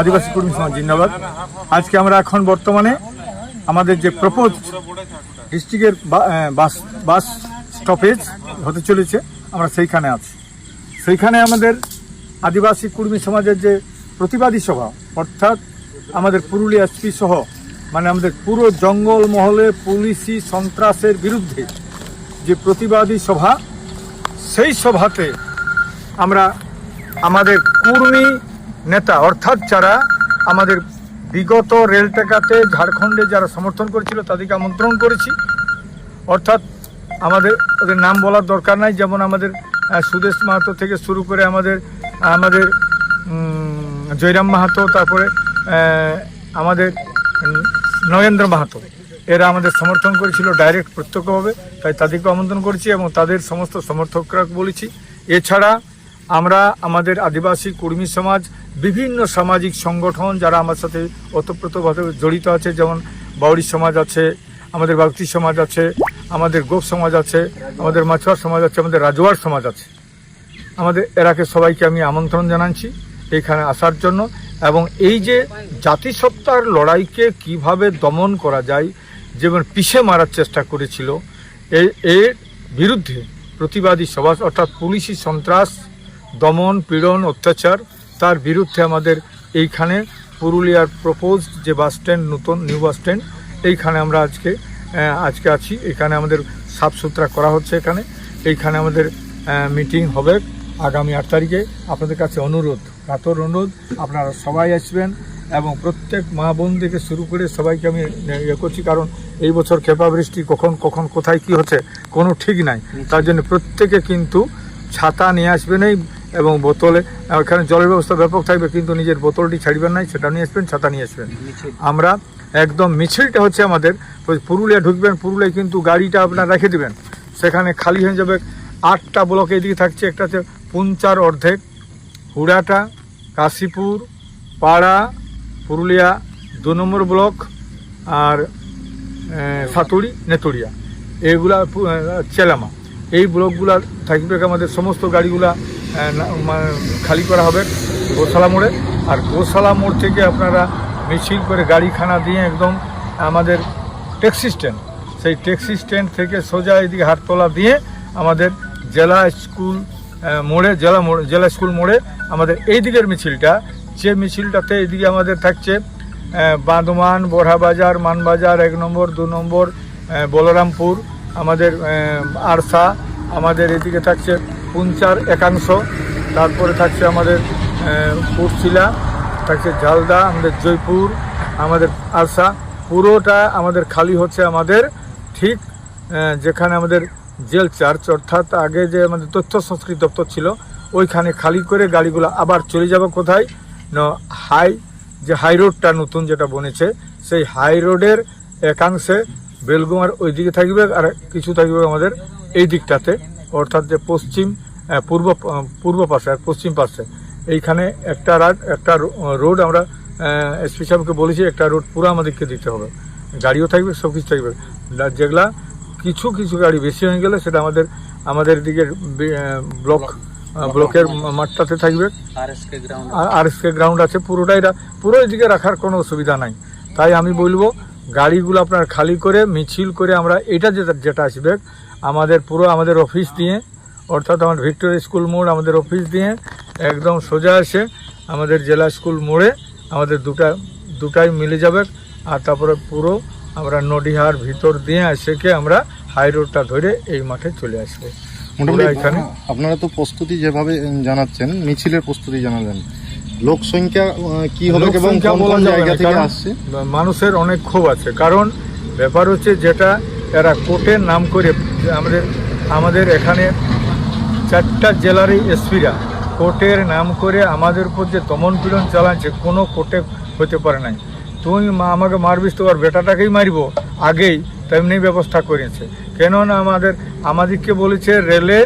আদিবাসী কর্মী সমাজ জিন্দাবাদ। আজকে আমরা এখন বর্তমানে আমাদের যে প্রপোজ ডিস্ট্রিক্টের বাস বাস স্টপেজ হতে চলেছে, আমরা সেইখানে আছি। সেইখানে আমাদের আদিবাসী কর্মী সমাজের যে প্রতিবাদী সভা, অর্থাৎ আমাদের পুরুলিয়া এসপি সহ মানে আমাদের পুরো জঙ্গল মহলে পুলিশি সন্ত্রাসের বিরুদ্ধে যে প্রতিবাদী সভা, সেই সভাতে আমরা আমাদের কর্মী নেতা। অর্থাৎ যারা আমাদের বিগত রেল টেকাতে ঝাড়খণ্ডে যারা সমর্থন করেছিল, তাদেরকে আমন্ত্রণ করেছি। অর্থাৎ আমাদের, ওদের নাম বলার দরকার নাই। যেমন আমাদের সুদেশ মাহাতো থেকে শুরু করে আমাদের আমাদের জয়রাম মাহাতো, তারপরে আমাদের নগেন্দ্র মাহাতো। এরা আমাদের সমর্থন করেছিল ডাইরেক্ট প্রত্যক্ষভাবে। তাই তাদেরকে আমন্ত্রণ করেছি এবং তাদের সমস্ত সমর্থকরা বলেছি। এছাড়া আমরা আমাদের আদিবাসী কর্মী সমাজ, বিভিন্ন সামাজিক সংগঠন যারা আমার সাথে ওতপ্রোতভাবে জড়িত আছে, যেমন বাউরি সমাজ আছে, আমাদের বাগতি সমাজ আছে, আমাদের গোপ সমাজ আছে, আমাদের মাছুয়ার সমাজ আছে, আমাদের রাজওয়ার সমাজ আছে। আমাদের এরাকে সবাইকে আমি আমন্ত্রণ জানাচ্ছি এখানে আসার জন্য। এবং এই যে জাতিসত্তার লড়াইকে কীভাবে দমন করা যায়, যেমন পিষে মারার চেষ্টা করেছিল এর বিরুদ্ধে প্রতিবাদী সভা, অর্থাৎ পুলিশি সন্ত্রাস দমন পীড়ন অত্যাচার তার বিরুদ্ধে আমাদের এইখানে পুরুলিয়ার প্রপোজ যে বাস স্ট্যান্ড নতুন নিউ বাস স্ট্যান্ড এইখানে আমরা আজকে আজকে আছি। এখানে আমাদের সাফ সুতরা করা হচ্ছে এখানে। এইখানে আমাদের মিটিং হবে আগামী আট তারিখে। আপনাদের কাছে অনুরোধ কাতর অনুরোধ আপনারা সবাই আসবেন এবং প্রত্যেক মা বোন থেকে শুরু করে সবাইকে আমি ইয়ে করছি। কারণ এই বছর খেপা বৃষ্টি কখন কখন কোথায় কি হচ্ছে কোনো ঠিক নাই। তার জন্য প্রত্যেকে কিন্তু ছাতা নিয়ে আসবেনই এবং বোতলে এখানে জলের ব্যবস্থা ব্যাপক থাকবে কিন্তু নিজের বোতলটি ছাড়বেন নাই সেটা নিয়ে আসবেন ছাতা নিয়ে আসবেন। আমরা একদম মিছিলটা হচ্ছে আমাদের পুরুলিয়া ঢুকবেন পুরুলিয়ায় কিন্তু গাড়িটা আপনার রেখে দিবেন। সেখানে খালি হয়ে যাবে আটটা ব্লক এদিকে থাকছে একটা হচ্ছে পুঞ্চার অর্ধেক হুড়াটা কাশীপুর পাড়া পুরুলিয়া দু নম্বর ব্লক আর সাতুড়ি নেতুড়িয়া। এইগুলা চেলামা। এই ব্লকগুলা থাকবে আমাদের সমস্ত গাড়িগুলা খালি করা হবে গোশালা মোড়ে। আর গোশালা মোড় থেকে আপনারা মিছিল করে গাড়িখানা দিয়ে একদম আমাদের ট্যাক্সি স্ট্যান্ড, সেই ট্যাক্সি স্ট্যান্ড থেকে সোজা এদিকে হাটতলা দিয়ে আমাদের জেলা স্কুল মোড়ে, জেলা মোড়ে, জেলা স্কুল মোড়ে আমাদের এই দিকের মিছিলটা, যে মিছিলটাতে এদিকে আমাদের থাকছে বাঁধমান বোরহাবাজার মানবাজার এক নম্বর, দু নম্বর বলরামপুর, আমাদের আরসা, আমাদের এদিকে থাকছে পুঞ্চার একাংশ, তারপরে থাকছে আমাদের পুরশিলা, থাকছে ঝালদা, আমাদের জয়পুর, আমাদের আরসা, পুরোটা আমাদের খালি হচ্ছে আমাদের ঠিক যেখানে আমাদের জেল চার্চ, অর্থাৎ আগে যে আমাদের তথ্য সংস্কৃতি দপ্তর ছিল, ওইখানে খালি করে গাড়িগুলো আবার চলে যাবে কোথায়? না, হাই, যে হাই রোডটা নতুন যেটা বনেছে, সেই হাই রোডের একাংশে বেলগুমার ওই দিকে থাকবে আর কিছু থাকবে আমাদের এই দিকটাতে অর্থাৎ যে পশ্চিম পূর্ব পূর্ব পাশে আর পশ্চিম পাশে এইখানে একটা রাত একটা রোড আমরা এসপি সাহেবকে বলেছি একটা রোড পুরো আমাদেরকে দিতে হবে। গাড়িও থাকবে সব কিছু থাকবে যেগুলা কিছু কিছু গাড়ি বেশি হয়ে গেলে সেটা আমাদের আমাদের আহ, ব্লক ব্লকের মাঠটাতে থাকবে। আর এসকে গ্রাউন্ড আছে পুরোটাই পুরো এদিকে রাখার কোনো অসুবিধা নাই। তাই আমি বলব গাড়িগুলো আপনার খালি করে মিছিল করে আমরা এটা যেটা যেটা আসবে আমাদের পুরো আমাদের অফিস দিয়ে অর্থাৎ আমার ভিক্টোরিয়া স্কুল মোড় আমাদের অফিস দিয়ে একদম সোজা এসে আমাদের জেলা স্কুল মোড়ে আমাদের দুটা দুটাই মিলে যাবে। আর তারপরে পুরো আমরা নডিহার ভিতর দিয়ে এসেকে আমরা হাই রোডটা ধরে এই মাঠে চলে আসব। মোটামুটি এখানে। আপনারা তো প্রস্তুতি যেভাবে জানাচ্ছেন মিছিলের প্রস্তুতি জানালেন। লোক সংখ্যা কি হবে এবং কোন কোন জায়গা থেকে আসছে? মানুষের অনেক ক্ষোভ আছে। কারণ ব্যাপার হচ্ছে যেটা এরা কোর্টের নাম করে আমাদের আমাদের এখানে চারটা জেলারই এসপিরা কোর্টের নাম করে আমাদের উপর যে দমন পীড়ন চালাচ্ছে কোনো কোর্টে হতে পারে নাই। তুই মা- আমাকে মারবিস তো আর বেটাটাকেই মারিব আগেই তেমনি ব্যবস্থা করেছে। কেননা আমাদের আমাদেরকে বলেছে রেলে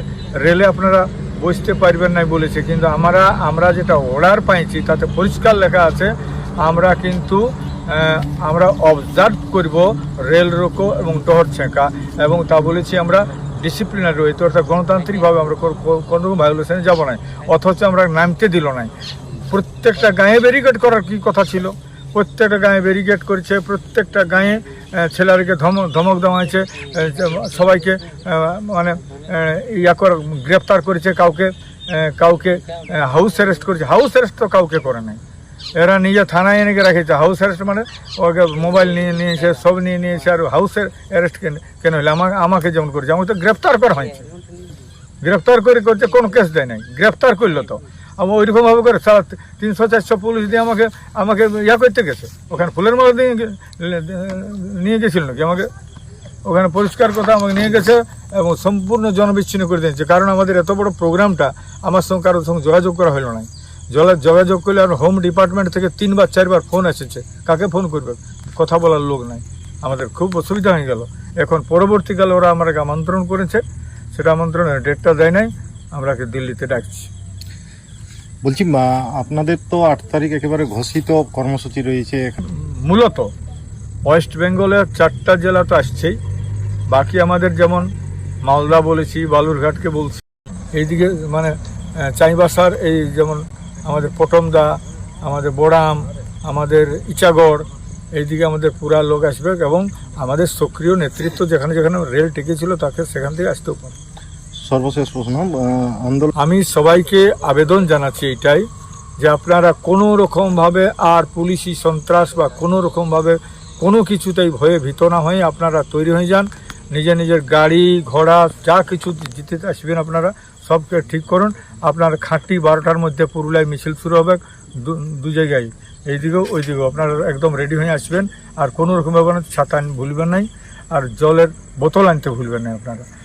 রেলে আপনারা বসতে পারবেন নাই বলেছে। কিন্তু আমরা আমরা যেটা অর্ডার পাইছি, তাতে পরিষ্কার লেখা আছে, আমরা কিন্তু আমরা অবজার্ভ করব রেল রোকো এবং টহর ছেঁকা এবং তা বলেছি আমরা ডিসিপ্লিনারি রয়েছে অর্থাৎ গণতান্ত্রিকভাবে আমরা কো- কো- কোনো ভায়োলেশনে যাব না অথচ আমরা নামতে দিল নাই। প্রত্যেকটা গায়ে ব্যারিকেড করার কি কথা ছিল? প্রত্যেকটা গায়ে ব্যারিকেড করেছে প্রত্যেকটা গায়ে আহ, ছেলেদেরকে ধমক ধমক হয়েছে সবাইকে মানে ইয়া কর গ্রেপ্তার করেছে কাউকে কাউকে হাউস অ্যারেস্ট করেছে। হাউস অ্যারেস্ট তো কাউকে করে নাই। এরা নিজে থানায় এনে রেখেছে। হাউস অ্যারেস্ট মানে ওকে মোবাইল নিয়ে নিয়েছে সব নিয়ে নিয়েছে আর হাউসের অ্যারেস্ট কেন কেন হলে? আমাকে আমাকে যেমন করেছে। আমাকে তো গ্রেপ্তার করা হয়েছে। গ্রেপ্তার করে করছে কোনো কেস দেয় নাই। গ্রেপ্তার করল তো। আমার ওইরকম ভাবে করে সারা তিনশো, চারশো পুলিশ দিয়ে আমাকে আমাকে ইয়া করতে গেছে। ওখানে ফুলের মালা দিয়ে নিয়ে গেছিল নাকি? আমাকে ওখানে পরিষ্কার কথা আমাকে নিয়ে গেছে এবং সম্পূর্ণ জনবিচ্ছিন্ন করে দিয়েছে। কারণ আমাদের এত বড় প্রোগ্রামটা, আমার সঙ্গে কারোর সঙ্গে যোগাযোগ করা হলো না জলের যোগাযোগ করলে আর হোম ডিপার্টমেন্ট থেকে তিনবার, চারবার ফোন এসেছে। কাকে ফোন করবে? কথা বলার লোক নাই। আমাদের খুব অসুবিধা হয়ে গেল। এখন পরবর্তীকালে ওরা আমাকে আমন্ত্রণ করেছে। সেটা আমন্ত্রণের ডেটটা দেয় নাই। আমরাকে দিল্লিতে ডাকছি। বলছি মা, আপনাদের তো আট তারিখ একেবারে ঘোষিত কর্মসূচি রয়েছে মূলত ওয়েস্ট বেঙ্গলের চারটা জেলা তো আসছেই। বাকি আমাদের যেমন মালদা বলেছি বালুরঘাটকে বলছি। এইদিকে মানে চাইবাসার এই যেমন আমাদের পটমদা আমাদের বোড়াম আমাদের ইচাগড় এইদিকে আমাদের পুরা লোক আসবে এবং আমাদের সক্রিয় নেতৃত্ব যেখানে যেখানে রেল টিকেছিল তাকে সেখান থেকে আসতেও পারে সর্বশেষ প্রশ্ন আন্দোলন আমি সবাইকে আবেদন জানাচ্ছি এটাই যে আপনারা কোনো রকমভাবে আর পুলিশি সন্ত্রাস বা কোনো রকমভাবে কোনো কিছুতেই ভয়ে ভীত না হয়ে আপনারা তৈরি হয়ে যান। নিজের নিজের গাড়ি, ঘোড়া, যা কিছু জিতে আসবেন আপনারা, সবকে ঠিক করুন। আপনার খাঁটি বারোটার মধ্যে পুরুলিয়ায় মিছিল শুরু হবে দু- জায়গায় এইদিকেও ওইদিকেও আপনারা একদম রেডি হয়ে আসবেন। আর কোনো রকমভাবে ছাতা ভুলবেন নাই। আর জলের বোতল আনতে ভুলবেন না আপনারা।